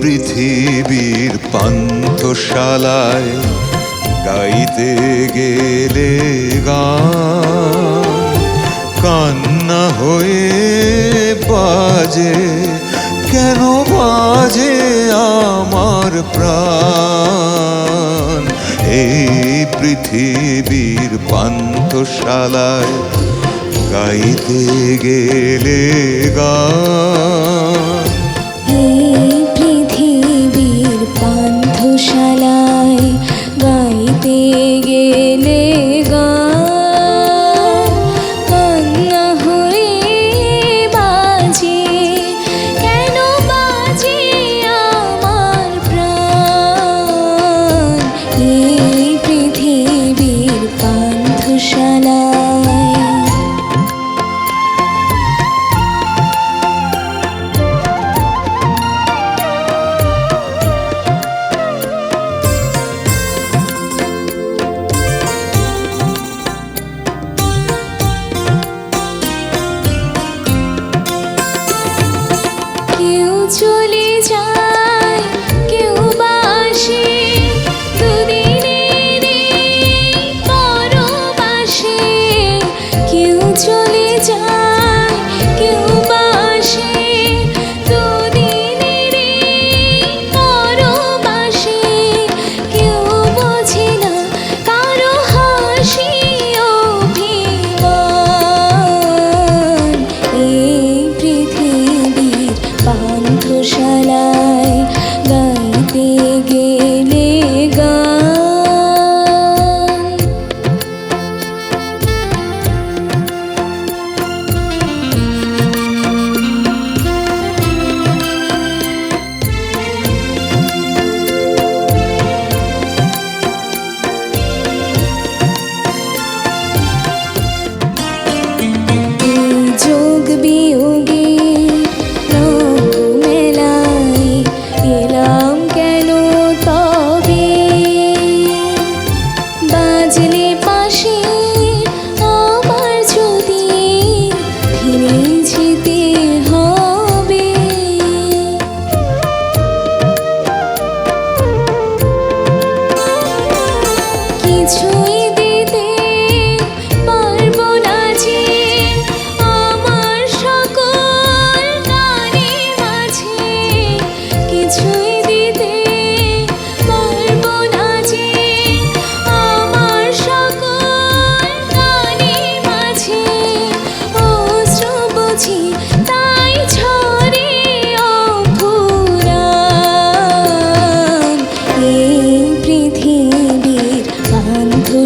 পৃথিবীর পান্থশালায় গাইতে গেলে কান্না হয়ে বাজে, কেন বাজে আমার প্রাণ? এই পৃথিবীর পান্থশালায় গাইতে গেলে গান চলে যায়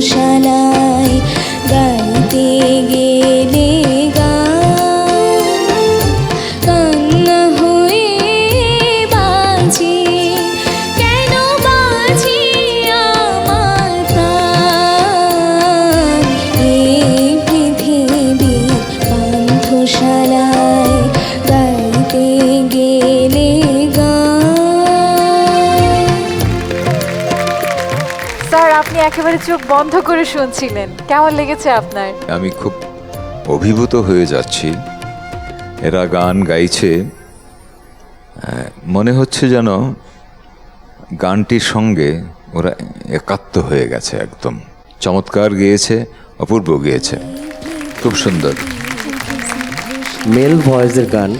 পান্থশালায় একেবারে চোখ বন্ধ করে শুনছিলেন। কেমন লেগেছে আপনার? আমি খুব অভিভূত হয়ে যাচ্ছি। এরা গান গাইছে। মনে হচ্ছে যেন গানটির সঙ্গে ওরা একাত্ম হয়ে গেছে একদম। চমৎকার গেয়েছে অপূর্ব গেয়েছে। খুব সুন্দর। মেল ভয়েসের গান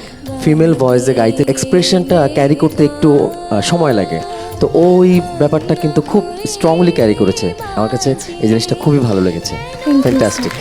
ফিমেল ভয়েসে গাইতে এক্সপ্রেশনটা ক্যারি করতে একটু সময় লাগে। তো ওই ব্যাপারটা কিন্তু খুব স্ট্রংলি ক্যারি করেছে। আমার কাছে এই জিনিসটা খুবই ভালো লেগেছে। ফ্যান্টাস্টিক